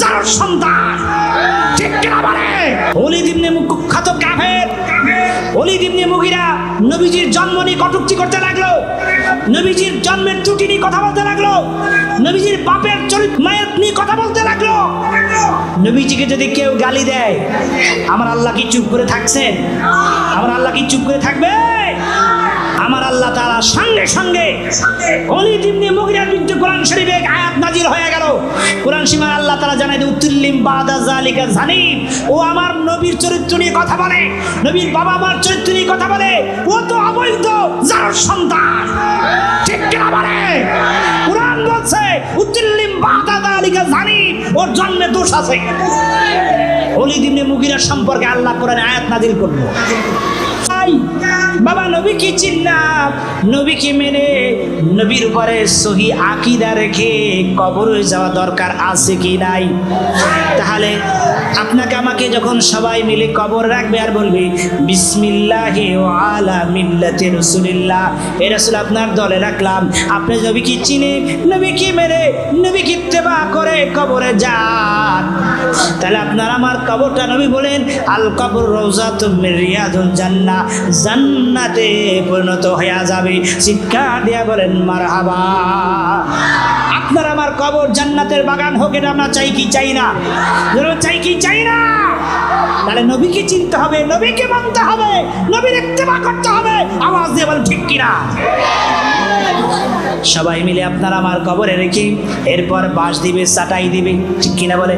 যার সন্তান। ঠিক কিনা বলে? অলিদ ইবনে মুকুখ্যাত কাফের। অলিদ ইবনে মুগিরা নবীজির জন্ম নিয়ে কটুক্তি করতে লাগল। নবীজির জন্মের ত্রুটি নিয়ে কথা বলতে লাগল। নবীজির বাপের চরিত্র মায়ের নিয়ে কথা বলতে লাগল। নবীজিকে যদি কেউ গালি দেয়, আমার আল্লাহ কি চুপ করে থাকছেন? আমার আল্লাহ কি চুপ করে থাকবে? আমার আল্লাহ তারা সঙ্গে সঙ্গে অলিদ ইবনে মুগিরার কোরআন শরীফে এক আয়াত নাজিল হয়ে গেল। কোরআন সীমার আল্লাহ তারা জানাই দেয় উত্তুল্লিম বাদা জালিকা জানিব ও আমার নবীর চরিত্র নিয়ে কথা বলে, নবীর বাবা মার চরিত্র নিয়ে কথা বলে, ও তো অবৈধ, যার সন্তান। ঠিক কিনা বলে? কোরআন বলছে, উত্তুল্লিম বাদা জালিকা জানিব ওর জন্মে দোষ আছে। অলিদ ইবনে মুগিরার সম্পর্কে আল্লাহ কোরআনে আয়াত নাজিল করল। বাবা নবী কি চিনলাম। নবী কি মেনে নবীর উপরে সহি আকিদা রেখে কবরে যাওয়া দরকার আছে কি নাই? তাহলে আপনাকে আমাকে যখন সবাই মিলে কবর রাখবে আর বলবে, বিসমিল্লাহি আলা মিল্লাতি রাসূলিল্লাহ এই রাসূল আপনার দলে রাখলাম। আপনি নবী কি চিনে, নবী কি মেরে নবী কি ইত্তেবা করে কবরে যান? তাহলে আপনার আমার কবরটা নবী বলেন, আল কবর রওজাতুম মিন রিয়াদুল জান্নাহ, জান্নাতে পরিণত হয়ে যাবে। চিৎকার দিয়া বলেন, মারহাবা। আপনার আমার কবর জান্নাতের বাগান হোক, এটা আমরা চাই কি চাই না? চাই কি চাই না তাহলে নবীকে চিনতে হবে, নবীকে মানতে হবে, নবীর ইত্তেবা করতে হবে। আওয়াজ দিয়ে বলেন, ঠিক কিনা? সবাই মিলে আপনার আমার কবরে রেখে এরপর বাঁশ দিবে চাটাই দিবে, ঠিক কিনা বলে?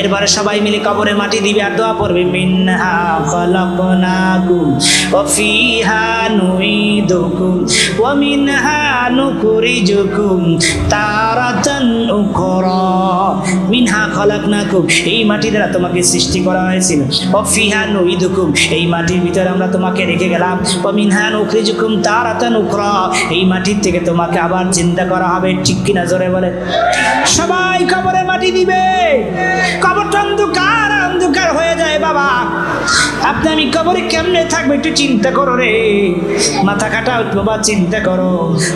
এরপরে সবাই মিলে কবরে মাটি দিবে আর দোয়া পড়বে, মিনহা খলাকনাকুম ওয়া ফিহা নুইদুকুম ওয়া মিনহা নুখরিজুকুম তারাতান উখরা। মিনহা খলাকনাকুম, এই মাটি দ্বারা তোমাকে সৃষ্টি করা হয়েছিল ওয়া ফিহা নুইদুকুম এই মাটির ভিতরে আমরা তোমাকে রেখে গেলাম। ওয়া মিনহা নুখরিজুকুম তারাতান উখরা, এই মাটির থেকে তোমাকে আবার চিন্তা করা হবে, ঠিক কিনা জোরে বলে সবাই কবরে মাটি দিবে। কবরটা অন্ধকার অন্ধকার হয়ে যায় বাবা। আপনি আমি কবরে কেমনে থাকবে একটু চিন্তা করো রে। মাথা কাটা বাবা, চিন্তা করো।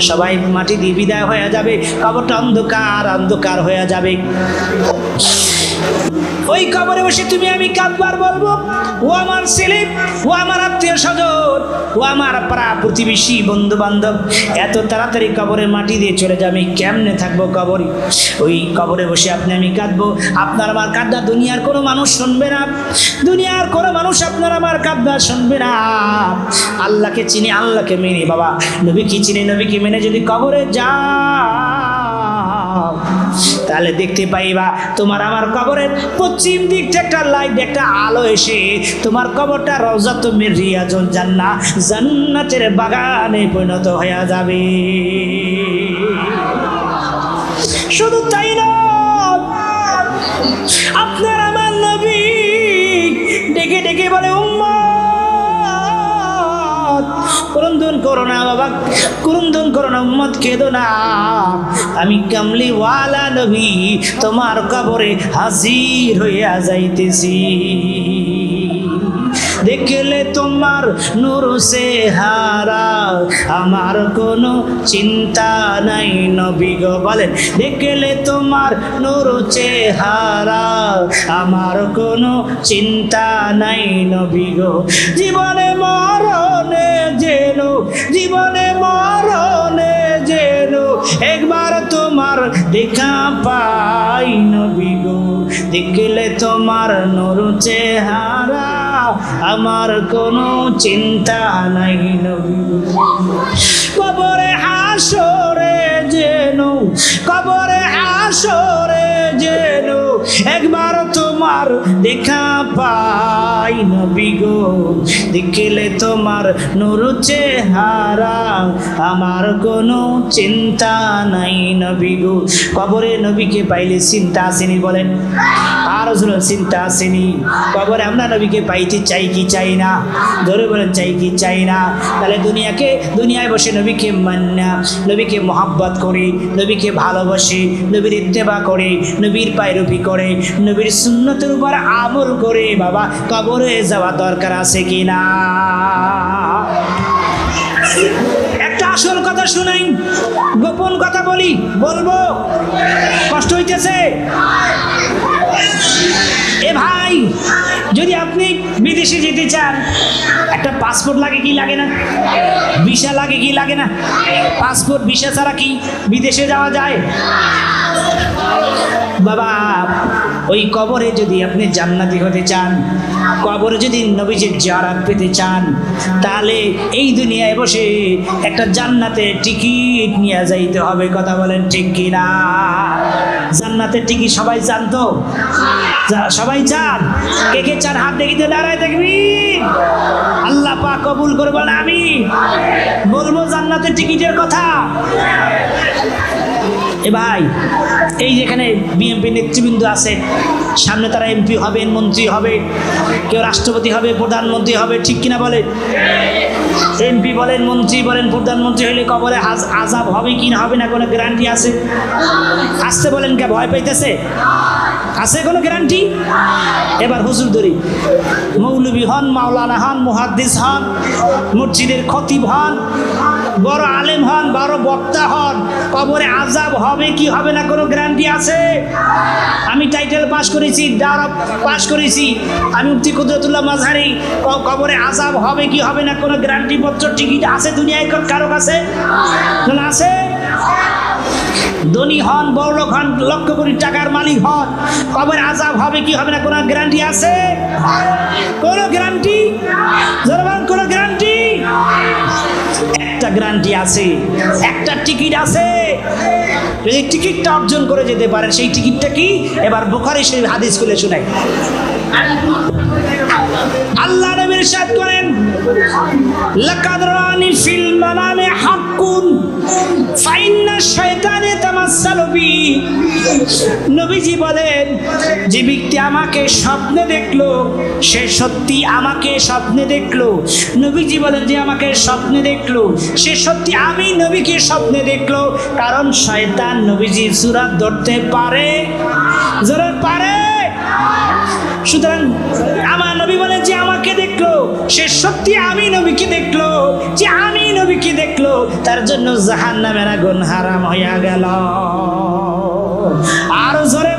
সবাই মাটি দিয়ে বিদায় হয়ে যাবে। কবরটা অন্ধকার অন্ধকার হয়ে যাবে। ওই কবরে বসে তুমি আমি কাঁদবার বলব, ও আমার ছেলে, ও আমার আত্মীয় স্বজন, ও আমার পাড়া প্রতিবেশী বন্ধু বান্ধব এত তাড়াতাড়ি কবরের মাটি দিয়ে চলে যাবে, আমি কেমনে থাকব কবরে? ওই কবরে বসে আপনি আমি কাঁদবো, আপনার আমার কাঁদা দুনিয়ার কোনো মানুষ শুনবে না, দুনিয়ার কোনো মানুষ আপনার আমার কাঁদা শুনবে না। আল্লাহকে চিনি, আল্লাহকে মেনে, বাবা নবী কি চিনি, নবীকে মেনে যদি কবরে যা তাহলে দেখতে পাইবা, তোমার আমার কবরের পশ্চিম দিক একটা লাইট একটা আলো এসে, তোমার কবরটা রওজা তুমি রিয়াজুল জান্না, জান্নাতের বাগানে পরিণত হয়ে যাবে। শুধু তাই নয়, আপনার আমার নবী ডেকে ডেকে বলে করো না বাবা, ক্রন্দন করো না, উম্মত কেঁদো না। আমি কামলিওয়ালা নবী, তোমার কবরে হাজির হইয়া যাইতেছি। দেখলে তোমার নূর সে হারা। আমার কোনো চিন্তা নাই, নবী গো বলেন, দেখলে তোমার নূর চেহারা আমার কোনো চিন্তা নাই, নবী গো। জীবনে মরণে যেন জীবনে মরণে যেন একবার তোমার দেখা পাই নবী দেখলে তোমার নর চেহারা, আমার কোনো চিন্তা নাই নবী। কবরে হাসরে যেন, কবরে হাসরে যেন একবার তোমার দেখা পাই নবী গো। দেখলে তোমার নুর চেহারা, আমার কোনো চিন্তা নাই নবী গো। কবরে নবীকে পাইলে চিন্তা আসেনি বলেন। আর শুনুন চিন্তা আসেনি। কবরে আমরা নবীকে পাইতে চাই কি চাই না? ধরে বলেন চাই কি চাই না? তাহলে দুনিয়াকে, দুনিয়ায় বসে নবীকে মান্না, নবীকে মহাব্বত করি, নবীকে ভালোবাসে, নবীর ইত্তেবা করে, নবীর পায়রুপি করে, নবীর সুন্নতের উপর আমল করে, বাবা, কবরে যাওয়া দরকার আছে কি না? একটা আসল কথা শুনাই, গোপন কথা বলি, বলব? কষ্ট হইতেছে? এ ভাই, যদি আপনি বিদেশে যেতে চান, একটা পাসপোর্ট লাগে কি লাগে না? ভিসা লাগে কি লাগে না? পাসপোর্ট, ভিসা ছাড়া কি বিদেশে যাওয়া যায়? বাবা, ওই কবরে যদি আপনি জান্নাতি হতে চান, কবরে যদি নবীজির জারাত পেতে চান, তাহলে এই দুনিয়ায় বসে একটা জান্নাতে টিকিট নিয়ে যাইতে হবে, কথা বলেন ঠিক কিনা? জান্নাতের টিকিট সবাই চান তো সবাই চান? কে কে চান? হাত দেখিতে দাঁড়ায় দেখবি আল্লাহ পা কবুল করব না আমি বলব জান্নাতের টিকিটের কথা। এ ভাই, এই যেখানে বিএনপি নেতৃবৃন্দ আছে, সামনে তারা এমপি হবেন মন্ত্রী হবে, কেউ রাষ্ট্রপতি হবে, প্রধানমন্ত্রী হবে, ঠিক কিনা বলে? এমপি বলেন, মন্ত্রী বলেন, প্রধানমন্ত্রী হলে আজ- আজাব হবে কি না, হবে না, কোনো গ্যারান্টি আছে? আসতে বলেন কে, ভয় পাইতেছে? আছে কোনো গ্যারান্টি এবার হুজুর ধরি মৌলবী হন, মাওলানা হন, মুহাদ্দিস হন, মসজিদের খতিব হন বড় আলেম হন, বড় বক্তা হন, কবরে আজাব হবে কি হবে না কোনো গ্যারান্টি আছে? আমি টাইটেল পাস করেছি, ডার পাস করেছি। আমি মুফতি কুদরতুল্লাহ মাঝহারি, ক- কবরে আজাব হবে কি হবে না কোনো গ্যারান্টি পত্র, টিকিট আছে দুনিয়ায় কারও কাছে? আছে? ধনী হন, বড় লোক হন, লক্ষ কোটি টাকার মালিক হন কবে আজাব হবে কি হবে না কোনো গ্যারান্টি আছে? কোনো গ্যারান্টি? কোনো গ্যারান্টি? একটা গ্যারান্টি আছে, একটা টিকিট আছে। যদি টিকিটটা অর্জন করে যেতে পারেন, সেই টিকিটটা কি? এবার বোখারি সেই হাদিস খুলে শোনাই। আল্লাহ নবীর সাথ করেন। লাকাদ রানি ফিল মানামে হাক্কুন ফাইন্না শয়তানে তামাসসালু বি নবীজি বলেন, যে ব্যক্তি আমাকে স্বপ্নে দেখল, সে সত্যি আমাকে স্বপ্নে দেখল। নবীজি বলেন যে আমাকে স্বপ্নে দেখল, সে সত্যি আমি নবীকে স্বপ্নে দেখল। কারণ শয়তান নবীজি সুরাত ধরতে পারে। জোরে পারে। সুতরাং সে সত্যি আমি নবীকে দেখল, যে আমি নবীকে দেখল, তার জন্য জাহান নামের আগুন হারাম হইয়া গেল। আরও জোরে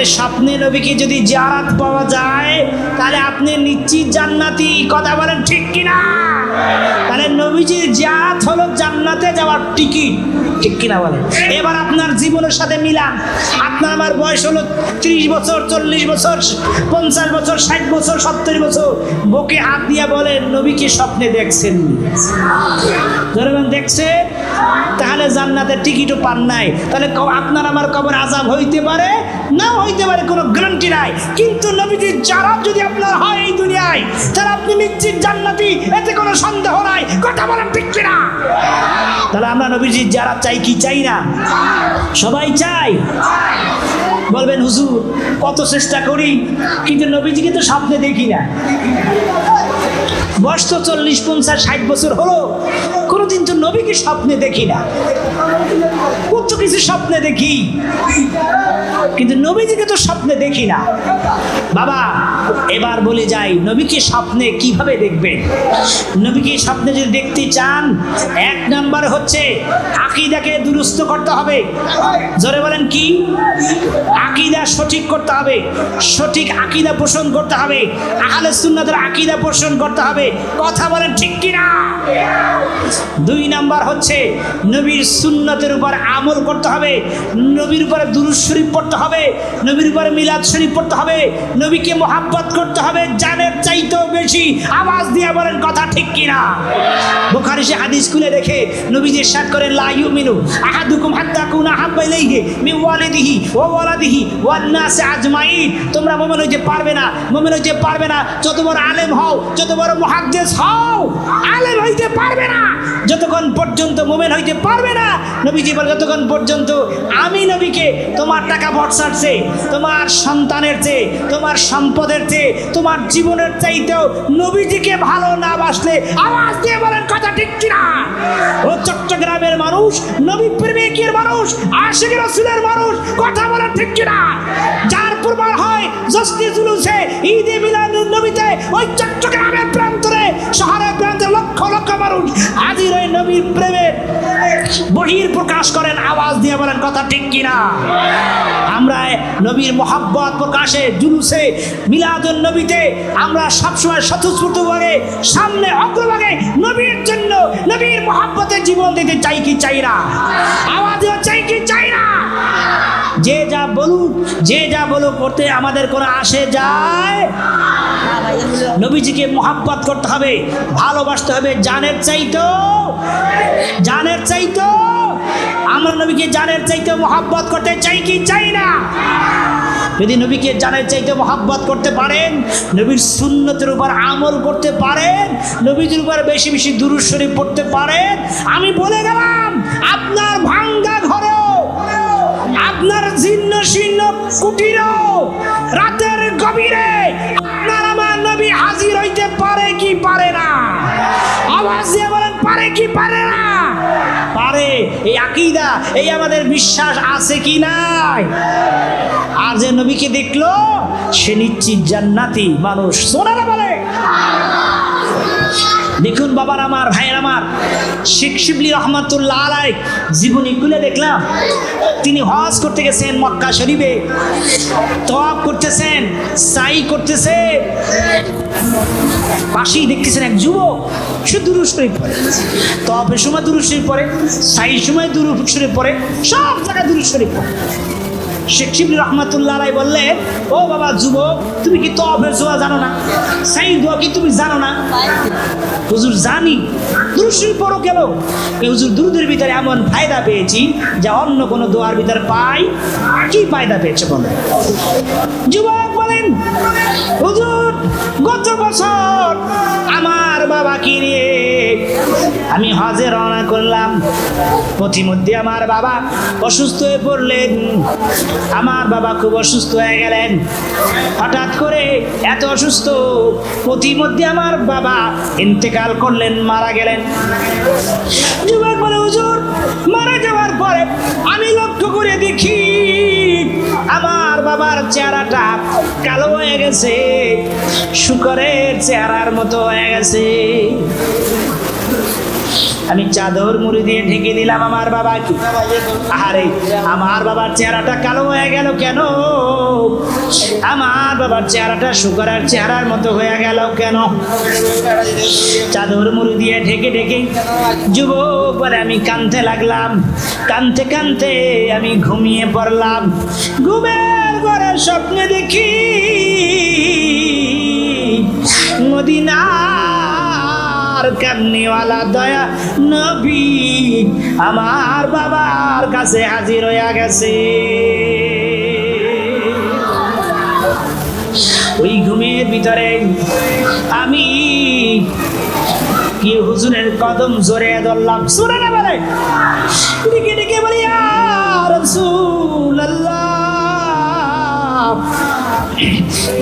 তাহলে স্বপ্নে নবীকে যদি জারাত পাওয়া যায়, তাহলে আপনি নিশ্চিত জান্নাতি কথা বলেন ঠিক কিনা? তাহলে নবীজির জাত হলো জান্নাতে যাওয়ার টিকিট। ঠিক কিনা বলেন? এবার আপনার জীবনের সাথে মিলান। আপনার আমার বয়স হলো ত্রিশ বছর, চল্লিশ বছর, পঞ্চাশ বছর, ষাট বছর, সত্তর বছর। বুকে হাত দিয়ে বলেন নবীকে স্বপ্নে দেখছেন? ধরবেন দেখছে তাহলে জান্নাতের টিকিটও পান নাই। তাহলে আপনার আমার কবর আজাব হইতে পারে? না হইতে পারে, কোনো গ্যারান্টি নাই। কিন্তু নবীজির জারাব যদি আপনার হয় এই দুনিয়ায়, তাহলে আপনি নিশ্চিত জান্নাতি, এতে কোনো সন্দেহ নাই। কথা বলেন ঠিক কিনা? তাহলে আমরা নবীজির যারা চাই কি চাই না? সবাই চাই। বলবেন, হুজুর, কত চেষ্টা করি, কিন্তু নবীজিকে তো স্বপ্নে দেখি না। বয়স তো চল্লিশ, পঞ্চাশ, ষাট বছর হলো। কোনোদিন তো নবীকে স্বপ্নে দেখি না। কত কিছু স্বপ্নে দেখি। কিন্তু নবীজিকে তো স্বপ্নে দেখি না। বাবা, এবার বলে যাই, নবীকে স্বপ্নে কীভাবে দেখবেন? নবীকে স্বপ্নে যদি দেখতে চান, এক নাম্বার হচ্ছে আকিদাকে দুরুস্ত করতে হবে। জোরে বলেন কি? আকিদা সঠিক করতে হবে। সঠিক আকিদা পোষণ করতে হবে। আহলে সুন্নাতের আকিদা পোষণ করতে হবে। কথা বলেন ঠিক কিনা? দুই নাম্বার হচ্ছে নবীর সুন্নতের উপর আমল করতে হবে। নবীর উপরে দুরুদ শরীফ পড়তে হবে। নবীর উপরে মিলাদ শরীফ পড়তে হবে। নবীকে মোহাব্বত করতে হবে। জানের চাইতেও বেশি। আওয়াজ দিয়ে বলেন, কথা ঠিক কিনা? বুখারী সে হাদিস খুলে রেখে নবী যে নবীজি ইরশাদ করেন, লা ইউমিনু আহাদুকুম হাত্তা কুনা হাব্বা ইলাইহি মিন ওয়ালিদিহি ওয়া ওয়ালাদিহি ওয়ান নাস আজমাইন। তোমরা মুমিন হইতে পারবে না, মুমিন হইতে পারবে না। যত বড় আলেম হও, যত বড় মুহাদ্দিস হও, আলেম হইতে পারবে না। যতক্ষণ পর্যন্ত মুমিন হইতে পারবে না, নবীজি বলে, যতক্ষণ পর্যন্ত আমি নবীকে তোমার টাকা ভরসার চেয়ে, তোমার সন্তানের চেয়ে, তোমার সম্পদের চেয়ে, তোমার জীবনের চাইতেও নবীজিকে ভালো না বাসলে আওয়াজ দিয়ে বলেন, কথা ঠিক কিনা? ও চট্টগ্রামের মানুষ, নবী প্রেমিকের মানুষ আশিক রসুলের মানুষ, কথা বলেন ঠিক কিনা? যার প্রমাণ হয় জস্তি জুলুসে ঈদে মিলাদ নবীতে ওই চট্টগ্রামের প্রান্তরে শহরের প্রান্তে লক্ষ লক্ষ মানুষ হাজির হয়ে নবীর প্রেমের বহির প্রকাশ করেন, আওয়াজ দিয়ে বলেন, কথা ঠিক কিনা? আমরা নবীর মোহাব্বত প্রকাশে, জুলুসে, মিলাদুন নবীতে আমরা সবসময় স্বতঃস্ফূর্তভাবে সামনে অগ্রভাগে নবীর জন্য, নবীর মোহাব্বতে জীবন দিতে চাই কি চাই না? আওয়াজও চাই কি চাই না? যে যা বলুক, যে যা বলুক করতে আমাদের কোনো আসে যায়। নবীজিকে মোহাব্বত করতে হবে, ভালোবাসতে হবে জানের চাইতো জানের চাইতো। আমরা নবীকে জানের চাইতে মোহাব্বত করতে চাই কি চাই না? যদি নবীকে জানের চাইতে মোহাব্বত করতে পারেন, নবীর সুন্নতের উপর আমল করতে পারেন, নবীজির উপর বেশি বেশি দুরুদ শরীফ পড়তে পারেন, আমি বলে গেলাম, আপনার ভাঙ্গা ঘরেও আপনার জীর্ণ শীর্ণ কুটিরও রাতের গভীরে আপনার আমার নবী হাজির হইতে পারে কি পারে না? আওয়াজ দিয়ে বলেন, পারে কি পারে না? পারে। এই আকিদা, এই আমাদের বিশ্বাস আছে কি নাই? আর যে নবীকে দেখল, সে নিশ্চিত জান্নাতি মানুষ। সোনারা বলে, দেখুন বাবার আমার, ভাইয়ের আমার, শেখ শিবলি রহমাতুল্লাহ আলাই জীবনী খুলে দেখলাম। তিনি হজ করতে গেছেন মক্কা শরীফে। তপ করতেছেন, সাই করতেছে পাশেই দেখতেছেন এক যুবক, সে দুরু শরীফ পরে তপের সময় দুরু শরীফ পরে সাই সময় দুরু শরীফ পরে সব জায়গায় দুরু শরীফ পড়ে। শেখ শিবলি রহমাতুল্লাহ আলাই বললেন, ও বাবা যুবক, তুমি কি তফের জোয়া জানো না? সাই দোয়া কি তুমি জানো না? হুজুর, জানি। দুরুশরীফ পড়ো কেন হুজুর, দুরুদের ভিতরে এমন ফায়দা পেয়েছি যা অন্য কোনো দোয়ার ভিতরে পাই? কি ফায়দা পেয়েছে বলো যুবক বলেন, হুজুর, গত বছর আমার বাবাকে নিয়ে আমি হজে রওনা করলাম। পথিমধ্যে আমার বাবা অসুস্থ হয়ে পড়লেন। আমার বাবা খুব অসুস্থ হয়ে গেলেন। হঠাৎ করে এত অসুস্থ, পথিমধ্যে আমার বাবা ইন্তেকাল করলেন, মারা গেলেন। যুবক বলে হুজুর, মারা যাওয়ার পরে আমি লক্ষ্য করে দেখি, আমার বাবার চেহারাটা কালো হয়ে গেছে, শুকরের চেহারার মতো হয়ে গেছে। আমি চাদর মুড়ি দিয়ে ঢেকে দিলাম আমার বাবাকে। আরে আমার বাবার চেহারাটা কালো হয়ে গেল কেন? আমার বাবার চেহারাটা শুকরার চেহারার মতো হয়ে গেল কেন? চাদর মুড়ি দিয়ে ঢেকে ঢেকে যুবক বলে আমি কানতে লাগলাম। কানতে কানতে আমি ঘুমিয়ে পড়লাম। ঘুমের ঘরে স্বপ্নে দেখি দয়া নবী আমার বাবার কাছে হাজির হইয়া গেছে। ওই ঘুমের ভিতরে আমি কি হুজুরের কদম জোরে ধরলাম। সুরে না বলে, ডেকে ডেকে বলি আর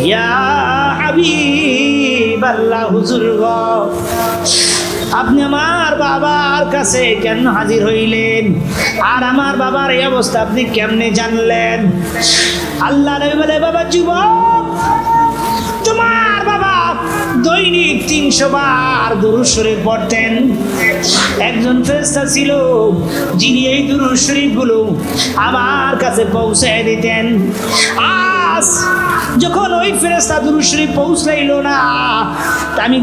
ইয়া হাবিব আল্লাহ হুজুর গো। আপনি আমার বাবার কাছে কেন হাজির হইলেন? আর আমার বাবার এই অবস্থা আপনি কেমনে জানলেন? আল্লাহ নবী বলে, বাবা, যুবক, তোমার বাবা দৈনিক তিনশো বার দুরুদ পড়তেন। একজন ফেরেশতা ছিল, যিনি এই দুরুদ শরীফগুলো আমার কাছে পৌঁছে দিতেন। আজ যখন ওই ফেরেস্তা দুরুশ্রী পৌঁছাইল না আমি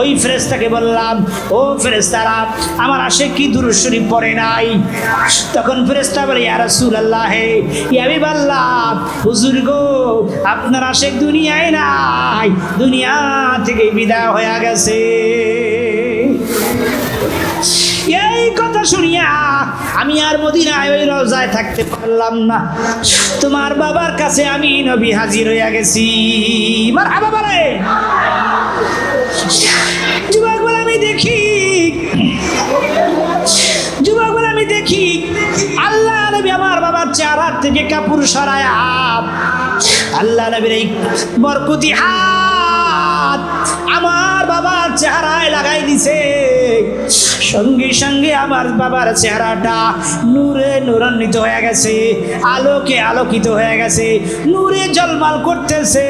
ওই ফেরেস্তাকে বললাম, ও ফেরেস্তারা আমার আশে কি দুরুশ্রী পড়ে নাই? তখন ফেরেস্তা বলে, ইয়া রাসূলুল্লাহ, হে ইয়াবি বাল্লাহ হুজুর গো, আপনার আশেক দুনিয়ায় নাই, দুনিয়া থেকে বিদায় হয়ে গেছে। শুনিয়া আমি আর মদিনায় ওই রোজায় থাকতে পারলাম না। তোমার বাবার কাছে আমি নবী হাজির হইয়া গেছি। আমি দেখি। আল্লাহ আমার বাবার থেকে আল্লাহ আমার বাবার চেহারায় লাগাই দিছে। সঙ্গে সঙ্গে আমার বাবার চেহারাটা নূরে নূরান্বিত হয়ে গেছে, আলোকে আলোকিত হয়ে গেছে, নূরে জলমাল করতেছে।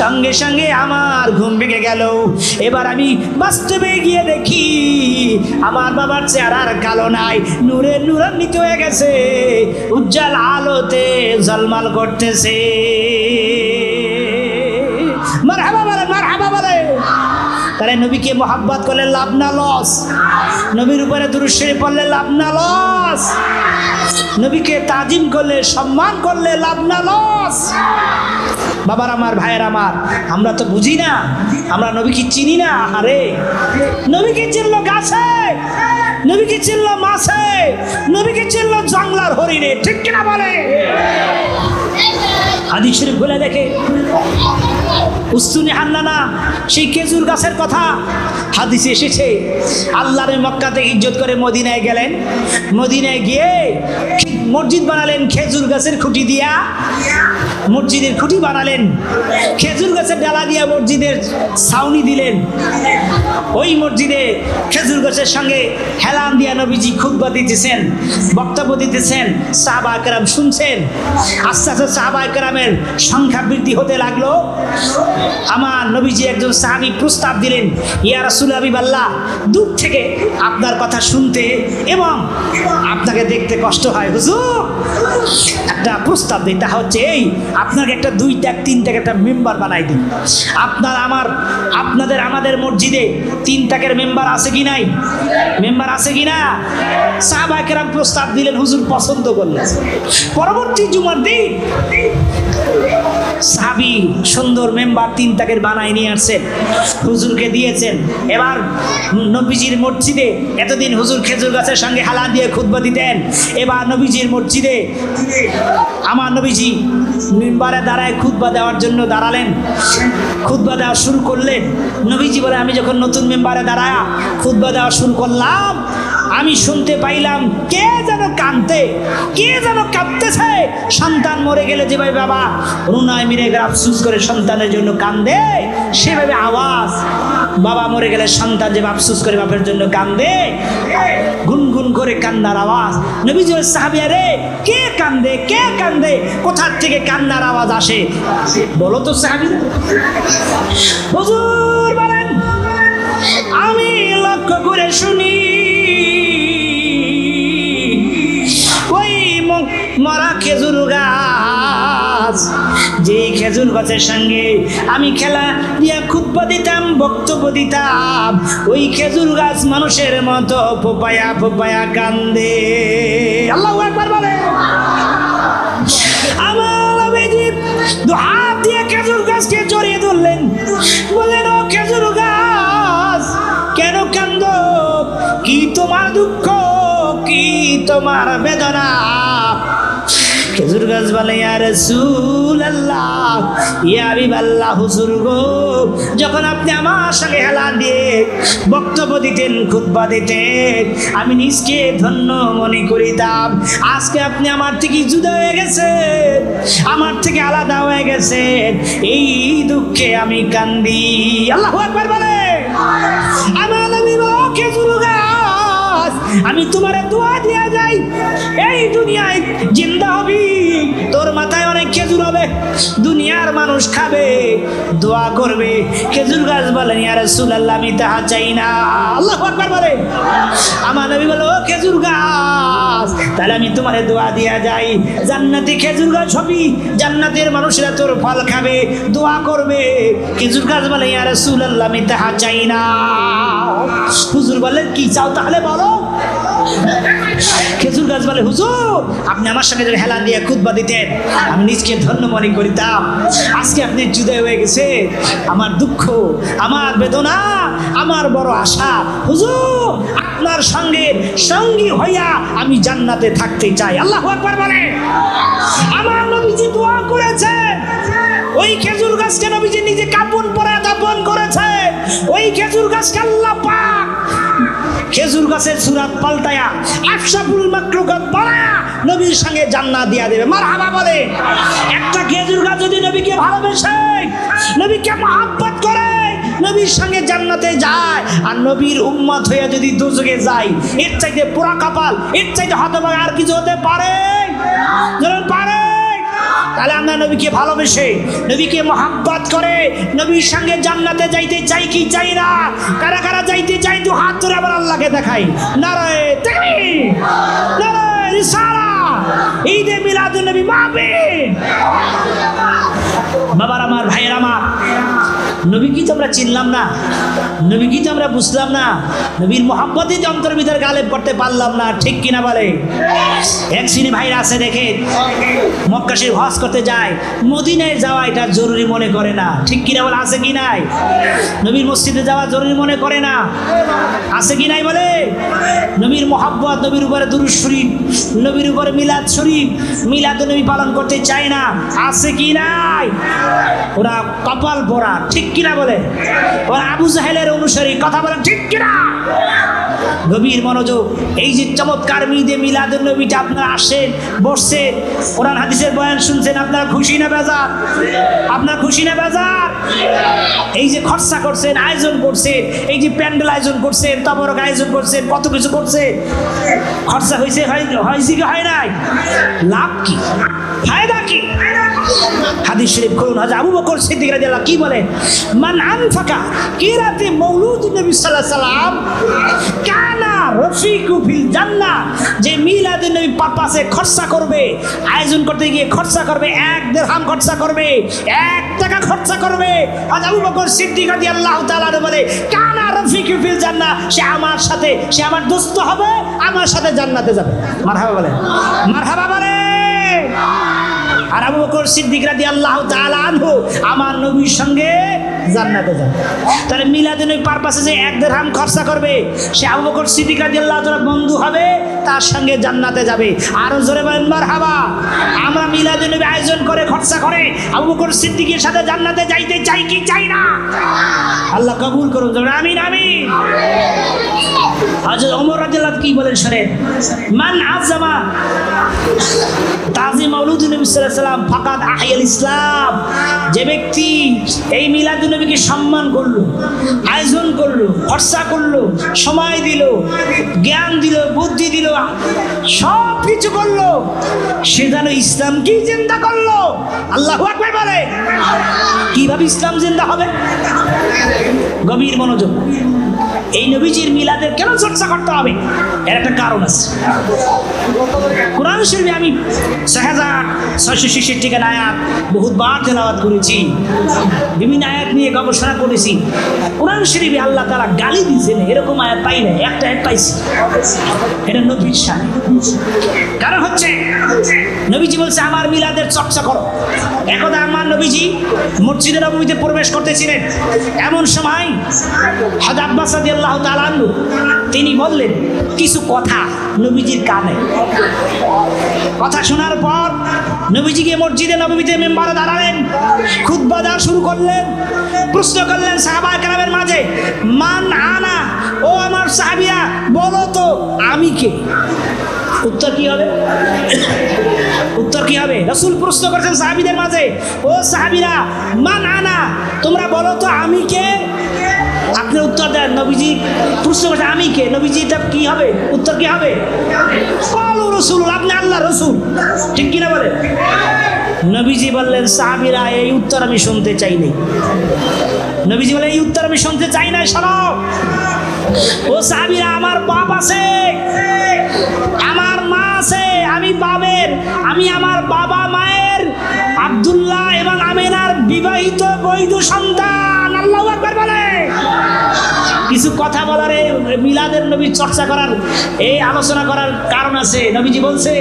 সঙ্গে সঙ্গে আমার ঘুম ভেঙে গেল। এবার আমি বাস্তবে গিয়ে দেখি আমার বাবার চেহারার কালো নাই, নূরে নূরান্বিত হয়ে গেছে, উজ্জ্বল আলোতে জলমাল করতেছে। মারহাবা বলে মারহাবা। বলে তাহলে নবীকে মোহাব্বত করলে লাভ না লস। নবীর উপরে দুরুশ্বরী পড়লে লাভ না লস। নবীকে তাজিম করলে, সম্মান করলে লাভ না লস। বাবার আমার, ভাইয়ের আমার, আমরা তো বুঝি না। আমরা নবীকে চিনি না, আরে। নবীকে চিনল গাছে, নবীকে চিনল মাছে, নবীকে চিনল জঙ্গলার হরিণে, ঠিক কিনা বলে? হাদিস শরীফ খুলে দেখে। উস্তুনি হান্নানা সেই খেজুর গাছের কথা। হাদিস এসেছে, আল্লাহরে মক্কাতে ইজ্জত করে মদিনায় গেলেন। মদিনায় গিয়ে মসজিদ বানালেন খেজুর গাছের খুঁটি দিয়া। মসজিদের খুঁটি বানালেন, খেজুর গাছের ডালা দিয়া মসজিদের ছাউনি দিলেন। ওই মসজিদে খেজুর গাছের সঙ্গে হেলান দিয়া নবীজি খুতবা দিতেছেন, বক্তব্য দিতেছেন, সাহাবা একরাম শুনছেন। আস্তে আস্তে সাহাবা একরামের সংখ্যা বৃদ্ধি হতে লাগল। আমার নবীজি একজন সাহাবি প্রস্তাব দিলেন, ইয়া রাসুল হাবিব আল্লাহ দূর থেকে আপনার কথা শুনতে এবং আপনাকে দেখতে কষ্ট হয়, হুজুর। একটা প্রস্তাব দিই, তা হচ্ছে এই, আপনাকে একটা একটা মেম্বার বানাই আপনার আমার, আপনাদের আমাদের মসজিদে মেম্বার আছে কি নাই? মেম্বার আছে কি না? সাহাবাকেরাম প্রস্তাব দিলেন, হুজুর পছন্দ করলেন। পরবর্তী জুমার দিন সাহাবি সুন্দর মেম্বার তিন তাকের বানায় নিয়ে আসছেন, হুজুরকে দিয়েছেন। এবার নবীজির মসজিদে এতদিন হুজুর খেজুর গাছের সঙ্গে হালা দিয়ে খুতবা দিতেন, এবার নবীজির মসজিদে আমার নবীজি মেম্বারে দাঁড়ায় খুদবা দেওয়ার জন্য দাঁড়ালেন। খুতবা দেওয়া শুরু করলেন। নবীজি বলে, আমি যখন নতুন মেম্বারে দাঁড়ায় খুদবা দেওয়া শুরু করলাম আমি শুনতে পাইলাম, কে যেন কাঁদতে, কে যেন কাঁদতেছে? সন্তান মরে গেলে যেভাবে বাবা রুনায় মিরে আফসুস করে সন্তানের জন্য কান্দে, সেভাবে আওয়াজ, বাবা মরে গেলে সন্তান যে আফসুস করে বাপের জন্য কান্দে, গুনগুন করে কান্নার আওয়াজ। নবীজি সাহাবিয়া রে কে কান্দে কে কান্দে? কোথার থেকে কান্নার আওয়াজ আসে? বলো তো সাহাবি। হুজুর! গাছের সঙ্গে আমি খেলা দিয়া খুব্বা দিতাম, বক্তব্য দিতাম। ওই খেজুর গাছ মানুষের মতো ফোপায়া ফোপায়া কান্দে। আল্লাহ একবার বলে। আমার হাত দিয়ে খেজুর গাছকে জড়িয়ে ধরলেন। বললেন, ও খেজুর গাছ, কেন কান্দ? কি তোমার দুঃখ? কি তোমার বেদনা? খেজুর গাছ বলে ইয়া রসুল আল্লাহ ইয়া হাবিব আল্লাহ হুজুর গো। যখন আপনি আমার সঙ্গে হেলা দিয়ে বক্তব্য দিতেন, খুতবা দিতেন, আমি নিজকে ধন্য মনে করিতাম। আজকে আপনি আমার থেকে জুদা হয়ে গেছেন আমার থেকে আলাদা হয়ে গেছেন এই দুঃখে আমি কান্দি। আল্লাহ একবার বলে আমার গাছ আমি তোমার দোয়া দিয়া যাই। এই দুনিয়ায় জিন্দা হবি। তোর মাথায় অনেক খেজুর হবে। দুনিয়ার মানুষ খাবে। দোয়া করবে। খেজুর গাছ বলেন, ইয়া রাসূলুল্লাহ, আমি তাহা চাই না। আল্লাহ আকবার বলে আমার নবী বলো, "ও খেজুর গাছ, তাহলে আমি তোমার দোয়া দিয়া যাই। জান্নাতি খেজুর গাছ হবি। জান্নাতের মানুষরা তোর ফল খাবে, দোয়া করবে। খেজুর গাছ বলে, ইয়া রাসূলুল্লাহ, আমি তাহা চাই না। হুজুর বললেন কি চাও তাহলে বলো। খেজুর গাছ বলে, হুজুর, আপনি আমার সঙ্গে যদি হেলান দিয়ে খুদবা দিতেন। আমি নিজকে ধন্য মনে করিতাম। আজকে আপনি জুদাই হয়ে গেছে। আমার দুঃখ, আমার বেদনা, আমার বড় আশা। হুজুর, আপনার সঙ্গে সঙ্গী হইয়া আমি জান্নাতে থাকতে চাই। আল্লাহ একবার বলে। আমার নবীজি দোয়া করেছেন। ওই খেজুর গাছকে নবীজি নিজে কাপড় পরে দাপন করেছে ওই খেজুর গাছকে আল্লাহ পাক খেজুর গাছের সুরাত পাল্টায়া আশরাফুল মাকলুকাত বানায়া নবীর সঙ্গে জান্নাত দিয়া দেবে। মারহাবা বলে, একটা খেজুর গাছ যদি নবীকে ভালোবেসে, নবীকে মহাব্বত করে, নবীর সঙ্গে জান্নাতে যায় আর নবীর উম্মত হয়ে যদি দুযোগে যায়, এর চাইতে পোড়া কপাল, এর চাইতে হতভাগা আর কিছু হতে পারে? পারে? তাহলে আমরা নবীকে ভালোবেসে, নবীকে মহাব্বাত করে নবীর সঙ্গে জান্নাতে যাইতে চাই কি চাই না? কারা কারা যাইতে চাই তো হাত ধরে আবার আল্লাহকে দেখাই। নারায় নারায় রিসালা ঈদে মিলাদুন নবী মাহফিল। বাবার আমার, ভাইয়ের আমার। নবী কি তো আমরা চিনলাম না। নবী কি তো আমরা বুঝলাম না। নবীর মোহাম্মতই তো অন্তর ভিতরে গালেব করতে পারলাম না, ঠিক কিনা বলে? এক শ্রেণি ভাইরা আছে দেখে মক্কাশে হজ করতে যায়, মদিনায় যাওয়া এটা জরুরি মনে করে না। ঠিক কিনা বলে, আছে কি নাই? নবীর মসজিদে যাওয়া জরুরি মনে করে না। আছে কি নাই বলে? নবীর মোহাব্বত, নবীর উপরে দুরুদ শরীফ, নবীর উপরে মিলাদ শরীফ, মিলাদ নবী পালন করতে চায় না। আছে কি নাই? ওরা কপাল ভরা ঠিক কিনা বলে? ওরা আবু জাহেলের অনুসারী কথা বলেন ঠিক কিনা? গভীর মনোযোগ। এই যে চমৎকার মিদে মিলাদুল নবীটা আপনারা আসেন বসছেন কোরআন হাদিসের বয়ান শুনছেন, আপনারা খুশি না বেজার? আপনার খুশি না বেজার? এই যে খরচা করছেন, আয়োজন করছেন, এই যে প্যান্ডেল আয়োজন করছেন, তবরক আয়োজন করছেন, কত কিছু করছেন। খরচা হয়েছে, হয়- হয়েছে কি হয় নাই? লাভ কি? ফায়দা কি? হাদিস শরীফ খুলুন হাজা আবু বকর সিদ্দিক রাদিয়াল্লাহু কি বলেন? মান আনফাকা কিরাতে মৌলুদ নবী সাল্লাল্লাহু আলাইহি সাল্লাম কানা রফিকু ফিল জান্নাহ। যে মিলাদুন নবী পারপাসে খরচা করবে, আয়োজন করতে গিয়ে খরচা করবে, এক দেড়হাম খরচা করবে, এক টাকা খরচা করবে। আজ আবু বকর সিদ্দিক রাদিয়াল্লাহু তাআলা বলে, কানা রফিকু ফিল জান্নাহ, সে আমার সাথে, সে আমার দোস্ত হবে, আমার সাথে জান্নাতে যাবে। মারহাবা বলে মারহাবা বলে আর আবু বকর সিদ্দিক রাদি আল্লাহ তাআলা আনহু আমার নবীর সঙ্গে জান্নাতে যাবে তাহলে মিলাদে নবী পারপাসে যে এক দেড়হাম খরচা করবে, সে আবু বকর সিদ্দিক রাদি আল্লাহ তাআলা বন্ধু হবে, তার সঙ্গে জান্নাতে যাবে। আরও জোরে বলেন, মারহাবা। আমরা মিলাদে নবী আয়োজন করে, খরচা করে, আবু বকর সিদ্দিকের সাথে জান্নাতে যাইতে চাই কি চাই না? আল্লাহ কবুল করুন আমিন আমিন। হযরত ওমর রাদিয়াল্লাহু কি বলেন শুনেন? মান আযমা তাজি মৌলুদ নবী সাল্লাল্লাহু সাল্লাম ফাকাদ আহিয়াল ইসলাম। যে ব্যক্তি এই মিলাদুন নবীকে সম্মান করল, আয়োজন করল খরচা করল, সময় দিল, জ্ঞান দিল, বুদ্ধি দিল, সব কিছু করল। সে যেন ইসলামকেই জিন্দা করল। আল্লাহ বলে। কীভাবে ইসলাম জিন্দা হবে? গভীর মনোযোগ। এই নবীজির মিলাদের কেন চর্চা করতে হবে? এর একটা কারণ আছে। কোরআন শরীফে আমি ছয় হাজার ছয়শো ছেষট্টি আয়াত বহুতবার তেলাওয়াত করেছি। বিভিন্ন আয়াত নিয়ে গবেষণা করেছি। কোরআন শরীফে আল্লাহ তারা গালি দিয়েছেন, এরকম আয়াত পাই না একটা আয়াত পাইছি। এটা নবীর শান কারণ হচ্ছে, নবীজি বলছে, আমার মিলাদের চর্চা করো। একদা আমার নবীজি মসজিদের নবীতে প্রবেশ করতেছিলেন। এমন সময় হজ তিনি বললেন, কিছু কথা নবীজির কানে। কথা শোনার পর নবীজিকে মসজিদে নবীতে মেম্বারে দাঁড়ালেন খুদ্া দেওয়া শুরু করলেন, প্রশ্ন করলেন, সাহাবা কালামের মাঝে, মান আনা? ও আমার সাহাবিয়া বলো তো, আমি কে? উত্তর কি হবে? উত্তর কি হবে? রসুল প্রশ্ন করছেন সাহাবিদের মাঝে, ও সাহাবিরা, মান আনা? তোমরা বলো তো, আমি কে? আপনি উত্তর দেন, নবীজি প্রশ্ন করছে, আমি কে? নবীজি, এটা কি হবে? উত্তর কি হবে? রসুল আপনি আল্লাহ রসুল। ঠিক কিনা বলে নবীজি বললেন, সাহাবিরা, এই উত্তর আমি শুনতে নবীজি বলে এই উত্তর আমি শুনতে চাই না ও সাহাবিরা, আমার বাপ আছে। আমার মা আছে, আমি বাবের। আমি আমার বাবা মায়ের, আব্দুল্লাহ এবং আমিনার বিবাহিত বৈধ সন্তান। আল্লাহ আকবার বলে কিছু কথা বলার মিলাদের নবী চর্চা করার এই আলোচনা করার কারণ আছে। নবীজি বলছে,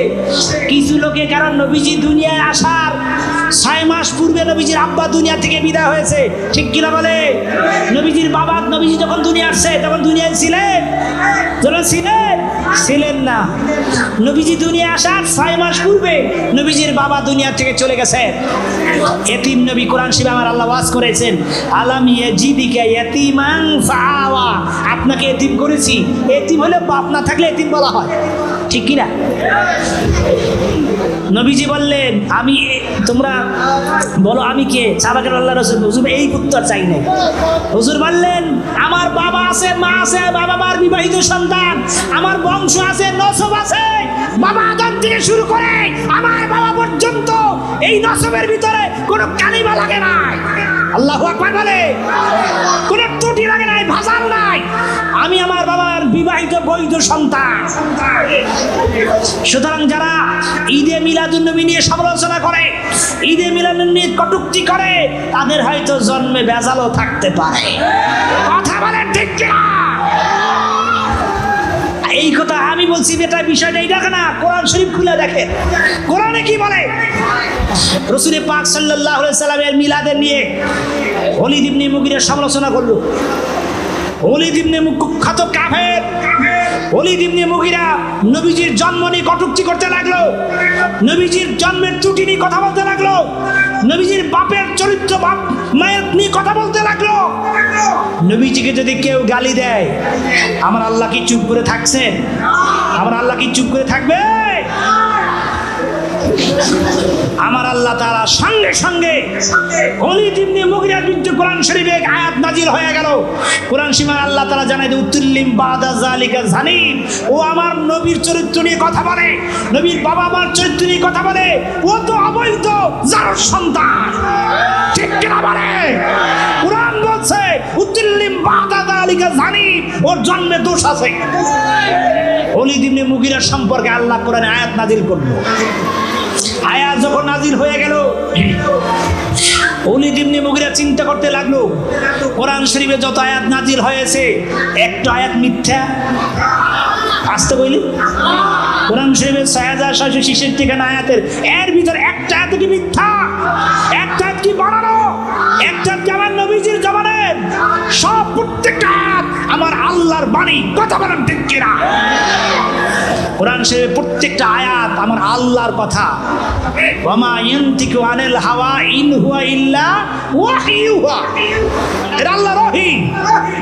কিছু লোকে কারণ নবীজি দুনিয়ায় আসার ছয় মাস পূর্বে নবীজির আব্বা দুনিয়া থেকে বিদায় হয়েছে। ঠিক কিনা বলে? নবীজির বাবা, নবীজি যখন দুনিয়া আসছে, তখন দুনিয়ায় ছিলেন, যখন ছিলেন ছিলেন না। নবীজি দুনিয়া আসার ছয় মাস পূর্বে নবীজির বাবা দুনিয়া থেকে চলে গেছে। এতিম নবী কোরআন শিবা আমার আল্লাহ ওয়াজ করেছেন, আলাম ইয়াজিদিকা ইয়াতিমান ফাওয়া আপনাকে এতিম করেছি। এতিম হলে বাপ না থাকলে এতিম বলা হয়। ঠিক কি না নবীজি বললেন, আমি, তোমরা বলো আমি কে? সাবাকের আল্লাহ রসুল। হুজুর, এই উত্তর চাই নাই। হুজুর বললেন, আমার বাবা আছে, মা আছে, বাবা মার বিবাহিত সন্তান। আমার বংশ আছে, নসব আছে। বাবা আদম থেকে শুরু করে আমার বাবা পর্যন্ত এই নসবের ভিতরে কোনো কালিমা লাগে নাই। আল্লাহ আকবার বলে। কোনো ত্রুটি লাগে নাই ভাষাল নাই। আমি আমার বাবার বিবাহিত বৈধ সন্তান। সুতরাং যারা ঈদে মিলাদুন্নবী নিয়ে সমালোচনা করে, ঈদে মিলাদুন কটুক্তি করে, তাদের হয়তো জন্মে বেজালও থাকতে পারে। কথা বলেন ঠিক কিনা? এই কথা আমি বলছি, বেটা, বিষয়টা এই দেখে না, কোরআন শরীফ খুলে দেখে। কোরআনে কি বলে? রসুলের পাক সাল্লাহ সাল্লামের মিলাদের নিয়ে হলি দিবনি মুগিরের সমালোচনা করল। ইবনে মুগ কুখ্যাত কাফের। হলিদ ইবনে মুগিরা নবীজির জন্ম নিয়ে কটুক্তি করতে লাগল। নবীজির জন্মের ত্রুটি নিয়ে কথা বলতে লাগল। নবীজির বাপের চরিত্র বাপ মায়ের নিয়ে কথা বলতে লাগল। নবীজিকে যদি কেউ গালি দেয়, আমার আল্লাহ কি চুপ করে থাকছেন? আমার আল্লাহ কি চুপ করে থাকবে আমার আল্লাহ তাআলা সঙ্গে সঙ্গে অলি ইবনে বিরুদ্ধে কোরআন শরীফে এক আয়াত নাজিল হয়ে গেল। কোরআন সীমার আল্লাহ তাআলা জানাই দেয় উত্তুল্লিম বাদা জালিকা জানিম। ও আমার নবীর চরিত্র নিয়ে কথা বলে, নবীর বাবা মার চরিত্র নিয়ে কথা বলে। ও তো অবৈধ, যার সন্তান। ঠিক কিনা বলে? কোরআন বলছে, উত্তুল্লিম বাদা জালিকা জানিম, ওর জন্মে দোষ আছে। অলি ইবনে মুগিরার সম্পর্কে আল্লাহ কোরআনে আয়াত নাজিল করল। আয়াত যখন নাজির হয়ে গেল উনি দিমনি মুগিরা চিন্তা করতে লাগল, কোরআন শরীফে যত আয়াত নাজির হয়েছে, একটা আয়াত মিথ্যা? আসতে বলি কোরআন শরীফের ছয় হাজার ছয়শো ছেষট্টি খান আয়াতের, এর ভিতর একটা আয়াত কি মিথ্যা? একটা আয়াত কি বানানো? একটা কি আমার নবীজির জমানের সব প্রত্যেকটা আয়াত আমার আল্লাহর বাণী। কথা বলেন ঠিক কিনা? কোরআন শরীফের প্রত্যেকটা আয়াত আমার আল্লাহর কথা। ওয়ামা ইয়ান্তিকু আনিল হাওয়া ইন হুয়া ইল্লা ওয়াহিয়ুহা। এর আল্লাহর ওহী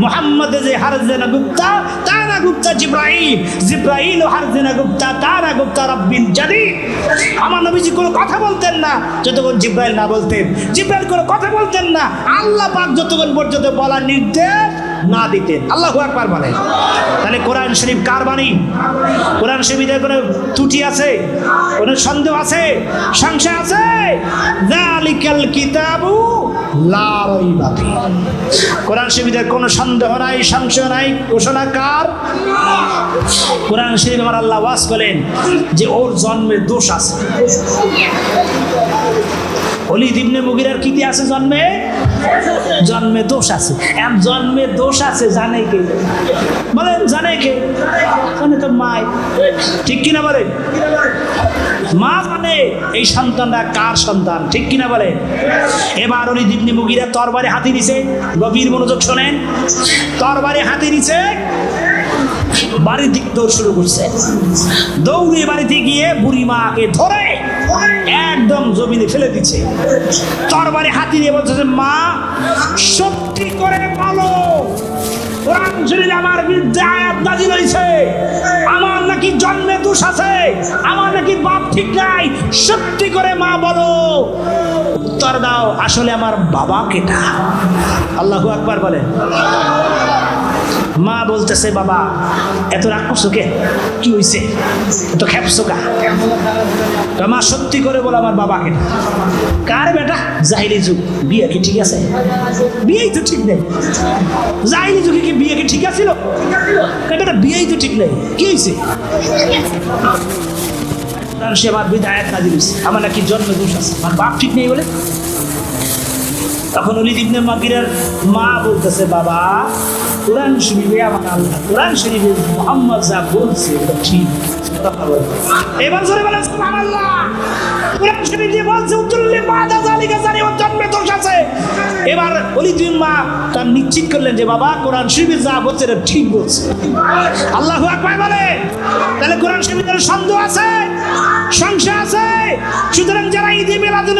মুহাম্মদ যে হারজানা গুপ্তা তানা গুপ্তা জিব্রাইল। জিব্রাইল হারজানা গুপ্তা তানা গুপ্তা রাব্বিল জালিল। আমার নবীজি কোনো কথা বলতেন না, যতক্ষণ জিব্রাইল না বলতেন। জিব্রাইল কোনো কথা বলতেন না। আল্লাহ পাক যতক্ষণ পর্যন্ত বলার নির্দেশ না দিতেন। আল্লাহু আকবার বলেন। তাহলে কোরআন শরীফ কার বাণী? কোরআন শরীফের কোনো ত্রুটি আছে? কোনো সন্দেহ আছে? সংশয় আছে? যালিকাল কিতাবু লা রাইবা কোরআন শরীফের কোনো সন্দেহ নাই, সংশয় নাই, ঘোষণা কার? কোরআন শরীফ আমার আল্লাহ ওয়াজ করেন যে ওর জন্মের দোষ আছে। অলি দিবনে মুগিরার কি আছে জন্মে? জন্মে দোষ আছে। জন্মে দোষ আছে, জানে কে? জানে কে? তো ঠিক কিনা মা জানে এই সন্তানটা কার সন্তান? ঠিক কিনা বলে এবার অলি দিবনে মুগিরা তরবারে হাতি দিছে। গভীর মনোযোগ শোনেন। তরবারে হাতি দিছে। বাড়ির দিক দৌড় শুরু করছে। দৌড়ে বাড়িতে গিয়ে বুড়ি মাকে ধরে একদম জমিনে ফেলে দিচ্ছে। তরবারে হাতি নিয়ে বলছে মা সত্যি করে বলো কোরআন শরীফে আমার বিরুদ্ধে আয়াত নাজিল হয়েছে। আমার নাকি জন্মে দোষ আছে। আমার নাকি বাপ ঠিক নাই। সত্যি করে মা বলো। উত্তর দাও, আসলে আমার বাবা কেটা? আল্লাহু আকবার বলে। মা বলতেছে, বাবা, এত রাগ করছ কে? কি হয়েছে এত খেপছো কা? মা সত্যি করে বলো, আমার বাবাকে কার বেটা? জাহিরি যুগ, বিয়ে কি ঠিক আছে? বিয়েই তো ঠিক নেই। জাহিরি যুগে কি বিয়ে কি ঠিক আছিল? বেটা, বিয়েই তো ঠিক নেই। কি হয়েছে সে আমার বিদায়ত কাজে আমার নাকি জন্ম দোষ আছে। আমার বাপ ঠিক নেই বলে? তখন অলিদ ইবনে মাগিরার মা বলতেছে, বাবা কোরআন শরীফে আল্লাহ, কোরআন শরীফে মোহাম্মদ যা বলছে, এটা ঠিক। এবার আছে। মা তার নিশ্চিত করলেন যে, বাবা, কোরআন বলছে ঠিক বলছে। আল্লাহ বলে, তাহলে কোরআন সন্দেহ আছে, সংশয় আছে। সুতরাং যারা ঈদে মিলাদুল